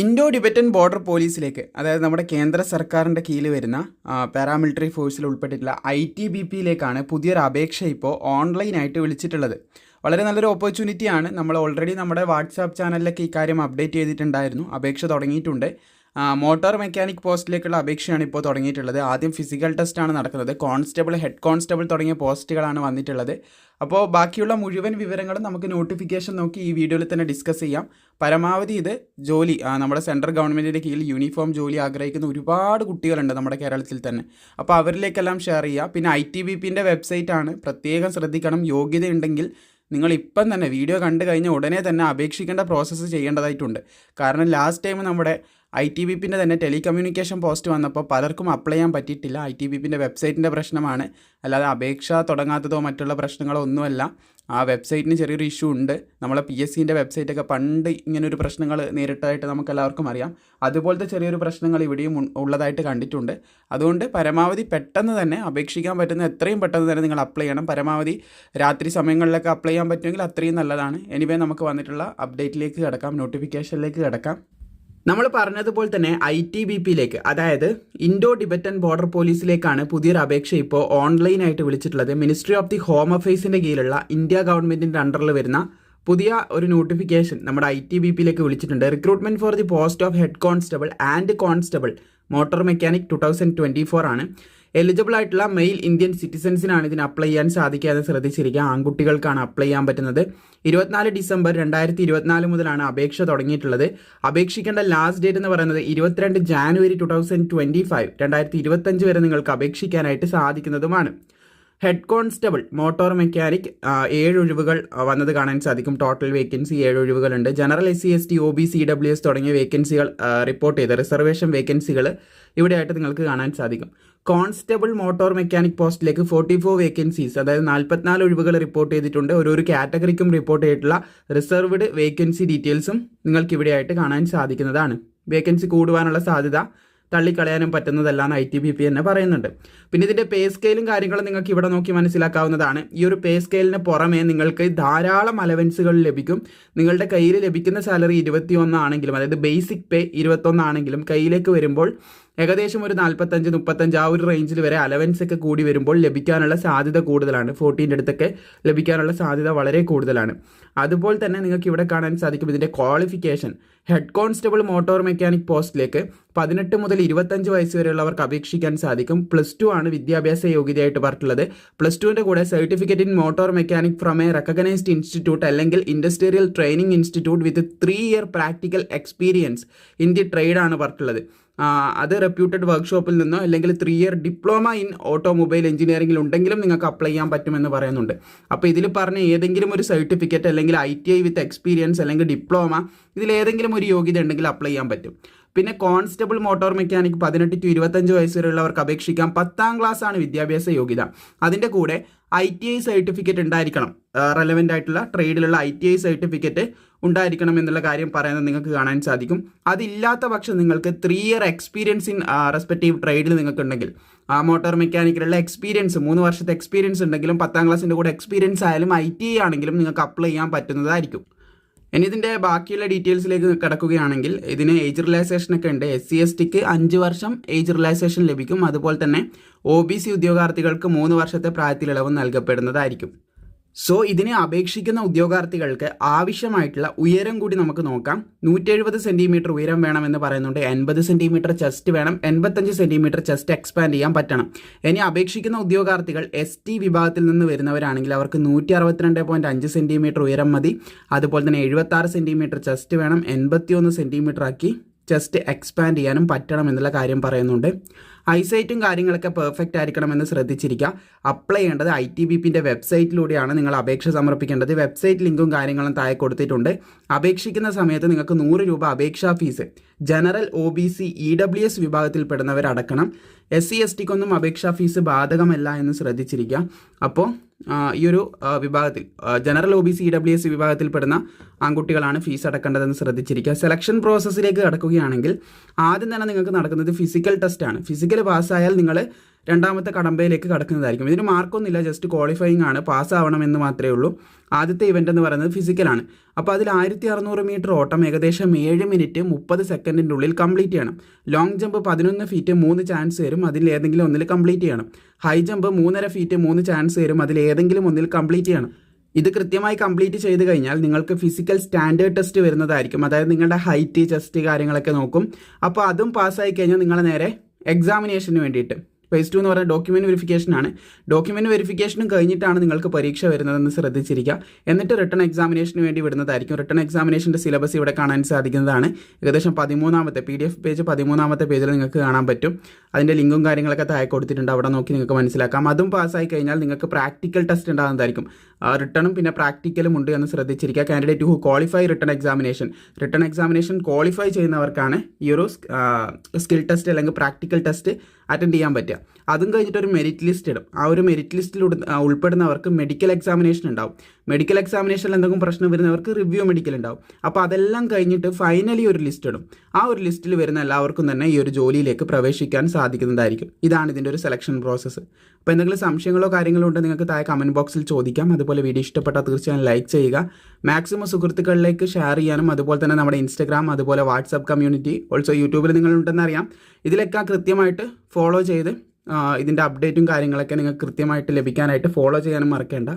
Indo Tibetan border പോലീസിലേക്ക് അതായത് നമ്മുടെ കേന്ദ്ര സർക്കാരിന്റെ കീഴിൽ വരുന്ന പാരാമിലിറ്ററി ഫോഴ്സിൽ ഉൾപ്പെട്ടിട്ടുള്ള ഐ ടി ബി പിയിലേക്കാണ് പുതിയൊരു അപേക്ഷ ഇപ്പോൾ ഓൺലൈനായിട്ട് വിളിച്ചിട്ടുള്ളത്. വളരെ നല്ലൊരു ഓപ്പർച്യൂണിറ്റിയാണ് നമ്മൾ ഓൾറെഡി നമ്മുടെ വാട്സാപ്പ് ചാനലിലൊക്കെ ഇക്കാര്യം അപ്ഡേറ്റ് ചെയ്തിട്ടുണ്ടായിരുന്നു. അപേക്ഷ തുടങ്ങിയിട്ടുണ്ട്. മോട്ടോർ മെക്കാനിക് പോസ്റ്റിലേക്കുള്ള അപേക്ഷയാണ് ഇപ്പോൾ തുടങ്ങിയിട്ടുള്ളത്. ആദ്യം ഫിസിക്കൽ ടെസ്റ്റാണ് നടക്കുന്നത്. കോൺസ്റ്റബിൾ ഹെഡ് കോൺസ്റ്റബിൾ തുടങ്ങിയ പോസ്റ്റുകളാണ് വന്നിട്ടുള്ളത്. അപ്പോൾ ബാക്കിയുള്ള മുഴുവൻ വിവരങ്ങളും നമുക്ക് നോട്ടിഫിക്കേഷൻ നോക്കി ഈ വീഡിയോയിൽ തന്നെ ഡിസ്കസ് ചെയ്യാം. പരമാവധി ഇത് ജോലി നമ്മുടെ സെൻട്രൽ ഗവൺമെന്റിന്റെ കീഴിൽ യൂണിഫോം ജോലി ആഗ്രഹിക്കുന്ന ഒരുപാട് കുട്ടികളുണ്ട് നമ്മുടെ കേരളത്തിൽ തന്നെ. അപ്പോൾ അവരിലേക്കെല്ലാം ഷെയർ ചെയ്യുക. പിന്നെ ഐ ടി ബി പിന്റെ വെബ്സൈറ്റാണ് പ്രത്യേകം ശ്രദ്ധിക്കണം. യോഗ്യതയുണ്ടെങ്കിൽ നിങ്ങൾ ഇപ്പം തന്നെ വീഡിയോ കണ്ടു കഴിഞ്ഞാൽ ഉടനെ തന്നെ അപേക്ഷിക്കേണ്ട പ്രോസസ്സ് ചെയ്യേണ്ടതായിട്ടുണ്ട്. കാരണം ലാസ്റ്റ് ടൈം നമ്മുടെ ഐ ടി ബി പിന്റെ തന്നെ ടെലികമ്മ്യൂണിക്കേഷൻ പോസ്റ്റ് വന്നപ്പോൾ പലർക്കും അപ്ലൈ ചെയ്യാൻ പറ്റിയിട്ടില്ല. ഐ ടി ബി പിന്റെ വെബ്സൈറ്റിന്റെ പ്രശ്നമാണ്. അല്ലാതെ അപേക്ഷ തുടങ്ങാത്തതോ മറ്റുള്ള പ്രശ്നങ്ങളോ ഒന്നുമല്ല. ആ വെബ്സൈറ്റിന് ചെറിയൊരു ഇഷ്യൂ ഉണ്ട്. നമ്മളെ പി എസ് സിന്റെ വെബ്സൈറ്റൊക്കെ പണ്ട് ഇങ്ങനൊരു പ്രശ്നങ്ങൾ നേരിട്ടതായിട്ട് നമുക്ക് എല്ലാവർക്കും അറിയാം. അതുപോലത്തെ ചെറിയൊരു പ്രശ്നങ്ങൾ ഇവിടെയും ഉള്ളതായിട്ട് കണ്ടിട്ടുണ്ട്. അതുകൊണ്ട് പരമാവധി പെട്ടെന്ന് തന്നെ അപേക്ഷിക്കാൻ പറ്റുന്ന എത്രയും പെട്ടെന്ന് തന്നെ നിങ്ങൾ അപ്ലൈ ചെയ്യണം. പരമാവധി രാത്രി സമയങ്ങളിലൊക്കെ അപ്ലൈ ചെയ്യാൻ പറ്റുമെങ്കിൽ അത്രയും നല്ലതാണ്. എനിവേ നമുക്ക് വന്നിട്ടുള്ള അപ്ഡേറ്റിലേക്ക് കിടക്കാം നോട്ടിഫിക്കേഷനിലേക്ക് കിടക്കാം. നമ്മൾ പറഞ്ഞതുപോലെ തന്നെ ഐ ടി ബി പിയിലേക്ക് അതായത് ഇൻഡോ ടിബറ്റൻ ബോർഡർ പോലീസിലേക്കാണ് പുതിയൊരു അപേക്ഷ ഇപ്പോൾ ഓൺലൈനായിട്ട് വിളിച്ചിട്ടുള്ളത്. മിനിസ്ട്രി ഓഫ് ദി ഹോം അഫയേഴ്സിന്റെ കീഴിലുള്ള ഇന്ത്യ ഗവൺമെന്റിന്റെ അണ്ടറിൽ വരുന്ന പുതിയ ഒരു നോട്ടിഫിക്കേഷൻ നമ്മുടെ ഐ ടി ബി പിയിലേക്ക് വിളിച്ചിട്ടുണ്ട്. Recruitment for the post of head constable and constable motor mechanic two thousand twenty four ആണ്. എലിജിബിൾ ആയിട്ടുള്ള മെയിൽ ഇന്ത്യൻ സിറ്റിസൺസിനാണ് ഇതിന് അപ്ലൈ ചെയ്യാൻ സാധിക്കുക എന്ന് ശ്രദ്ധിച്ചിരിക്കുക. ആൺകുട്ടികൾക്കാണ് അപ്ലൈ ചെയ്യാൻ പറ്റുന്നത്. ഇരുപത്തിനാല് ഡിസംബർ രണ്ടായിരത്തി ഇരുപത്തിനാല് മുതലാണ് അപേക്ഷ തുടങ്ങിയിട്ടുള്ളത്. അപേക്ഷിക്കേണ്ട ലാസ്റ്റ് ഡേറ്റ് എന്ന് പറയുന്നത് ഇരുപത്തിരണ്ട് January two thousand twenty five രണ്ടായിരത്തി ഇരുപത്തഞ്ച് വരെ നിങ്ങൾക്ക് അപേക്ഷിക്കാനായിട്ട് സാധിക്കുന്നതുമാണ്. ഹെഡ് കോൺസ്റ്റബിൾ മോട്ടോർ മെക്കാനിക് ഏഴ് ഒഴിവുകൾ വന്നത് കാണാൻ സാധിക്കും. ടോട്ടൽ വേക്കൻസി ഏഴ് ഒഴിവുകളുണ്ട്. General S C S T O B C W S തുടങ്ങിയ വേക്കൻസികൾ റിപ്പോർട്ട് ചെയ്ത. റിസർവേഷൻ വേക്കൻസികൾ ഇവിടെയായിട്ട് നിങ്ങൾക്ക് കാണാൻ സാധിക്കും. കോൺസ്റ്റബിൾ മോട്ടോർ മെക്കാനിക് പോസ്റ്റിലേക്ക് ഫോർട്ടി ഫോർ വേക്കൻസീസ് അതായത് നാൽപ്പത്തിനാല് ഒഴിവുകൾ റിപ്പോർട്ട് ചെയ്തിട്ടുണ്ട്. ഓരോരു കാറ്റഗറിക്കും റിപ്പോർട്ട് ചെയ്തിട്ടുള്ള റിസർവ്ഡ് വേക്കൻസി ഡീറ്റെയിൽസും നിങ്ങൾക്ക് ഇവിടെയായിട്ട് കാണാൻ സാധിക്കുന്നതാണ്. വേക്കൻസി കൂടുവാനുള്ള സാധ്യത തള്ളിക്കളയാനും പറ്റുന്നതല്ല എന്ന് ഐ ടി ബി പി തന്നെ പറയുന്നുണ്ട്. പിന്നെ ഇതിന്റെ പേ സ്കെയിലും കാര്യങ്ങളും നിങ്ങൾക്ക് ഇവിടെ നോക്കി മനസ്സിലാക്കാവുന്നതാണ്. ഈ ഒരു പേ സ്കെയിലിന് പുറമേ നിങ്ങൾക്ക് ധാരാളം അലവൻസുകൾ ലഭിക്കും. നിങ്ങളുടെ കയ്യിൽ ലഭിക്കുന്ന സാലറി ഇരുപത്തി ഒന്നാണെങ്കിലും അതായത് ബേസിക് പേ ഇരുപത്തൊന്നാണെങ്കിലും കയ്യിലേക്ക് വരുമ്പോൾ ഏകദേശം ഒരു നാൽപ്പത്തഞ്ച് മുപ്പത്തഞ്ച് ആ ഒരു റേഞ്ചിൽ വരെ അലവൻസ് ഒക്കെ കൂടി വരുമ്പോൾ ലഭിക്കാനുള്ള സാധ്യത കൂടുതലാണ്. ഫോർട്ടീന്റെ അടുത്തൊക്കെ ലഭിക്കാനുള്ള സാധ്യത വളരെ കൂടുതലാണ്. അതുപോലെ തന്നെ നിങ്ങൾക്ക് ഇവിടെ കാണാൻ സാധിക്കും ഇതിന്റെ qualification head constable motor mechanic പോസ്റ്റിലേക്ക് പതിനെട്ട് മുതൽ ഇരുപത്തഞ്ച് വയസ്സ് വരെയുള്ളവർക്ക് അപേക്ഷിക്കാൻ സാധിക്കും. പ്ലസ് ടു ആണ് വിദ്യാഭ്യാസ യോഗ്യതയായിട്ട് പറഞ്ഞിട്ടുള്ളത്. പ്ലസ് ടുവിന്റെ കൂടെ certificate in motor mechanic from a recognised institute അല്ലെങ്കിൽ industrial training institute with three year practical experience in the trade ആണ് പറഞ്ഞിട്ടുള്ളത്. അത് റെപ്യൂട്ടഡ് വർക്ക്ഷോപ്പിൽ നിന്നോ അല്ലെങ്കിൽ three year diploma in automobile എഞ്ചിനീയറിംഗിൽ ഉണ്ടെങ്കിലും നിങ്ങൾക്ക് അപ്ലൈ ചെയ്യാൻ പറ്റുമെന്ന് പറയുന്നുണ്ട്. അപ്പോൾ ഇതിൽ പറഞ്ഞ ഏതെങ്കിലും ഒരു സർട്ടിഫിക്കറ്റ് അല്ലെങ്കിൽ I T I with experience അല്ലെങ്കിൽ ഡിപ്ലോമ ഇതിൽ ഏതെങ്കിലും ഒരു യോഗ്യത ഉണ്ടെങ്കിൽ അപ്ലൈ ചെയ്യാൻ പറ്റും. പിന്നെ കോൺസ്റ്റബിൾ മോട്ടോർ മെക്കാനിക് പതിനെട്ട് ടു ഇരുപത്തഞ്ച് വയസ്സ് വരെയുള്ളവർക്ക് അപേക്ഷിക്കാം. പത്താം ക്ലാസ് ആണ് വിദ്യാഭ്യാസ യോഗ്യത. അതിന്റെ കൂടെ ഐ ടി ഐ സർട്ടിഫിക്കറ്റ് ഉണ്ടായിരിക്കണം. റെലവെന്റ് ആയിട്ടുള്ള ട്രേഡിലുള്ള ഐ ടി ഐ സർട്ടിഫിക്കറ്റ് ഉണ്ടായിരിക്കണം എന്നുള്ള കാര്യം പറയുന്നത് നിങ്ങൾക്ക് കാണാൻ സാധിക്കും. അതില്ലാത്ത പക്ഷം നിങ്ങൾക്ക് three year experience in respective ട്രേഡിൽ നിങ്ങൾക്ക് ഉണ്ടെങ്കിൽ ആ മോട്ടോർ മെക്കാനിക്കിലുള്ള എക്സ്പീരിയൻസ് മൂന്ന് വർഷത്തെ എക്സ്പീരിയൻസ് ഉണ്ടെങ്കിലും പത്താം ക്ലാസ്സിന്റെ കൂടെ എക്സ്പീരിയൻസ് ആയാലും ഐ ടി ഐ ആണെങ്കിലും നിങ്ങൾക്ക് അപ്ലൈ ചെയ്യാൻ പറ്റുന്നതായിരിക്കും. ഇനി ഇതിന്റെ ബാക്കിയുള്ള ഡീറ്റെയിൽസിലേക്ക് കിടക്കുകയാണെങ്കിൽ ഇതിന് ഏജ് റിലാക്സേഷൻ ഒക്കെ ഉണ്ട്. എസ് സി എസ് ടിക്ക് അഞ്ച് വർഷം ഏജ് റിലാക്സേഷൻ ലഭിക്കും. അതുപോലെ തന്നെ ഒ ബി സി ഉദ്യോഗാർത്ഥികൾക്ക് മൂന്ന് വർഷത്തെ പ്രായത്തിലിളവ് നൽകപ്പെടുന്നതായിരിക്കും. സോ ഇതിനെ അപേക്ഷിക്കുന്ന ഉദ്യോഗാർത്ഥികൾക്ക് ആവശ്യമായിട്ടുള്ള ഉയരം കൂടി നമുക്ക് നോക്കാം. നൂറ്റി എഴുപത് സെന്റിമീറ്റർ ഉയരം വേണമെന്ന് പറയുന്നുണ്ട്. എൺപത് സെന്റിമീറ്റർ ചെസ്റ്റ് വേണം. എൺപത്തഞ്ച് സെന്റിമീറ്റർ ചെസ്റ്റ് എക്സ്പാൻഡ് ചെയ്യാൻ പറ്റണം. ഇനി അപേക്ഷിക്കുന്ന ഉദ്യോഗാർത്ഥികൾ എസ് ടി വിഭാഗത്തിൽ നിന്ന് വരുന്നവരാണെങ്കിൽ അവർക്ക് നൂറ്റി അറുപത്തിരണ്ട് പോയിന്റ് അഞ്ച് സെന്റിമീറ്റർ ഉയരം മതി. അതുപോലെ തന്നെ എഴുപത്താറ് സെന്റിമീറ്റർ ചെസ്റ്റ് വേണം. എൺപത്തിയൊന്ന് സെന്റിമീറ്റർ ആക്കി ചെസ്റ്റ് എക്സ്പാൻഡ് ചെയ്യാനും പറ്റണം എന്നുള്ള കാര്യം പറയുന്നുണ്ട്. ഐസൈറ്റും കാര്യങ്ങളൊക്കെ പെർഫെക്റ്റ് ആയിരിക്കണമെന്ന് ശ്രദ്ധിച്ചിരിക്കുക. അപ്ലൈ ചെയ്യേണ്ടത് ഐ ടി ബി പിന്റെ വെബ്സൈറ്റിലൂടെയാണ് നിങ്ങൾ അപേക്ഷ സമർപ്പിക്കേണ്ടത്. വെബ്സൈറ്റ് ലിങ്കും കാര്യങ്ങളും താഴെ കൊടുത്തിട്ടുണ്ട്. അപേക്ഷിക്കുന്ന സമയത്ത് നിങ്ങൾക്ക് നൂറ് രൂപ അപേക്ഷാ fees. General O B C E W S വിഭാഗത്തിൽപ്പെടുന്നവരടക്കണം. S C S ടിക്കൊന്നും അപേക്ഷാ ഫീസ് ബാധകമല്ല എന്ന് ശ്രദ്ധിച്ചിരിക്കുക. അപ്പോൾ ഈ ഒരു വിഭാഗത്തിൽ general O B C W S വിഭാഗത്തിൽപ്പെടുന്ന ആൺകുട്ടികളാണ് ഫീസ് അടക്കേണ്ടതെന്ന് ശ്രദ്ധിച്ചിരിക്കുക. സെലക്ഷൻ പ്രോസസ്സിലേക്ക് കടക്കുകയാണെങ്കിൽ ആദ്യം തന്നെ നിങ്ങൾക്ക് നടക്കുന്നത് ഫിസിക്കൽ ടെസ്റ്റാണ് ഫിസിക്കൽ പാസ്സായാൽ നിങ്ങൾ രണ്ടാമത്തെ കടമ്പയിലേക്ക് കടക്കുന്നതായിരിക്കും. ഇതിന് മാർക്കൊന്നുമില്ല ജസ്റ്റ് ക്വാളിഫയിങ് ആണ് പാസ്സാവണമെന്ന് മാത്രമേ ഉള്ളൂ. ആദ്യത്തെ ഇവന്റ് എന്ന് പറയുന്നത് ഫിസിക്കലാണ് അപ്പോൾ അതിൽ ആയിരത്തി അറുന്നൂറ് മീറ്റർ ഓട്ടം ഏകദേശം ഏഴ് മിനിറ്റ് മുപ്പത് സെക്കൻഡിന്റെ ഉള്ളിൽ കംപ്ലീറ്റ് ചെയ്യണം. ലോങ് ജമ്പ് പതിനൊന്ന് ഫീറ്റ് മൂന്ന് ചാൻസ് വരും അതിൽ ഏതെങ്കിലും ഒന്നിൽ കംപ്ലീറ്റ് ചെയ്യണം. ഹൈ ജമ്പ് മൂന്നര ഫീറ്റ് മൂന്ന് ചാൻസ് വരും അതിൽ ഏതെങ്കിലും ഒന്നിൽ കംപ്ലീറ്റ് ചെയ്യണം. ഇത് കൃത്യമായി കംപ്ലീറ്റ് ചെയ്ത് കഴിഞ്ഞാൽ നിങ്ങൾക്ക് ഫിസിക്കൽ സ്റ്റാൻഡേർഡ് ടെസ്റ്റ് വരുന്നതായിരിക്കും. അതായത് നിങ്ങളുടെ ഹൈറ്റ് ചെസ്റ്റ് കാര്യങ്ങളൊക്കെ നോക്കും. അപ്പോൾ അതും പാസ്സായി കഴിഞ്ഞാൽ നിങ്ങളെ നേരെ എക്സാമിനേഷന് വേണ്ടിയിട്ട്. ഫേസ് ടു എന്ന് പറഞ്ഞാൽ ഡോക്യുമെന്റ് വെരിഫിക്കേഷനാണ് ഡോക്യുമെന്റ് വെരിഫിക്കേഷനും കഴിഞ്ഞിട്ടാണ് നിങ്ങൾക്ക് പരീക്ഷ വരുന്നതെന്ന് ശ്രദ്ധിച്ചിരിക്കുക. എന്നിട്ട് റിട്ടേൺ എക്സാമിനേഷന് വേണ്ടി വിടുന്നതായിരിക്കും. റിട്ടേൺ എക്സാമിനേഷന്റെ സിലബസ് ഇവിടെ കാണാൻ സാധിക്കുന്നതാണ്. ഏകദേശം പതിമൂന്നാമത്തെ പി ഡി എഫ് പേജ് പതിമൂന്നാമത്തെ പേജിൽ നിങ്ങൾക്ക് കാണാൻ പറ്റും. അതിന്റെ ലിങ്കും കാര്യങ്ങളൊക്കെ താഴെ കൊടുത്തിട്ടുണ്ട്. അവിടെ നോക്കി നിങ്ങൾക്ക് മനസ്സിലാക്കാം. അതും പാസ്സായി കഴിഞ്ഞാൽ നിങ്ങൾക്ക് പ്രാക്ടിക്കൽ ടെസ്റ്റ് ഉണ്ടാകുന്നതായിരിക്കും. റിട്ടേണും പിന്നെ പ്രാക്ടിക്കലും ഉണ്ട് എന്ന് ശ്രദ്ധിച്ചിരിക്കുക. Candidate who qualify written examination written examination qualify ചെയ്യുന്നവർക്കാണ് ഈ ഒരു സ്കിൽ ടെസ്റ്റ് അല്ലെങ്കിൽ പ്രാക്ടിക്കൽ ടെസ്റ്റ് അറ്റൻഡ് ചെയ്യാൻ പറ്റുക. അതും കഴിഞ്ഞിട്ട് ഒരു മെറിറ്റ് ലിസ്റ്റ് ഇടും. ആ ഒരു മെറിറ്റ് ലിസ്റ്റിൽ ഉൾപ്പെടുന്നവർക്ക് മെഡിക്കൽ എക്സാമിനേഷൻ ഉണ്ടാവും. മെഡിക്കൽ എക്സാമിനേഷനിൽ എന്തെങ്കിലും പ്രശ്നം വരുന്നവർക്ക് റിവ്യൂ മെഡിക്കൽ ഉണ്ടാവും. അപ്പോൾ അതെല്ലാം കഴിഞ്ഞിട്ട് ഫൈനലി ഒരു ലിസ്റ്റ് ഇടും. ആ ഒരു ലിസ്റ്റിൽ വരുന്ന എല്ലാവർക്കും തന്നെ ഈ ഒരു ജോലിയിലേക്ക് പ്രവേശിക്കാൻ സാധിക്കുന്നതായിരിക്കും. ഇതാണ് ഇതിന്റെ ഒരു സെലക്ഷൻ പ്രോസസ്സ് അപ്പോൾ എന്തെങ്കിലും സംശയങ്ങളോ കാര്യങ്ങളോ ഉണ്ടെങ്കിൽ നിങ്ങൾക്ക് താഴെ കമന്റ് ബോക്സിൽ ചോദിക്കാം. അതുപോലെ വീഡിയോ ഇഷ്ടപ്പെട്ടാൽ തീർച്ചയായും ലൈക്ക് ചെയ്യുക. മാക്സിമം സുഹൃത്തുക്കളിലേക്ക് ഷെയർ ചെയ്യാനും അതുപോലെ തന്നെ നമ്മുടെ ഇൻസ്റ്റഗ്രാം അതുപോലെ വാട്സപ്പ് കമ്മ്യൂണിറ്റി ഓൾസോ യൂട്യൂബിൽ നിങ്ങളുണ്ടെന്ന് അറിയാം. ഇതിലൊക്കെ കൃത്യമായിട്ട് ഫോളോ ചെയ്ത് ഇതിന്റെ അപ്ഡേറ്റും കാര്യങ്ങളൊക്കെ നിങ്ങൾക്ക് കൃത്യമായിട്ട് ലഭിക്കാനായിട്ട് ഫോളോ ചെയ്യാനും മറക്കേണ്ട.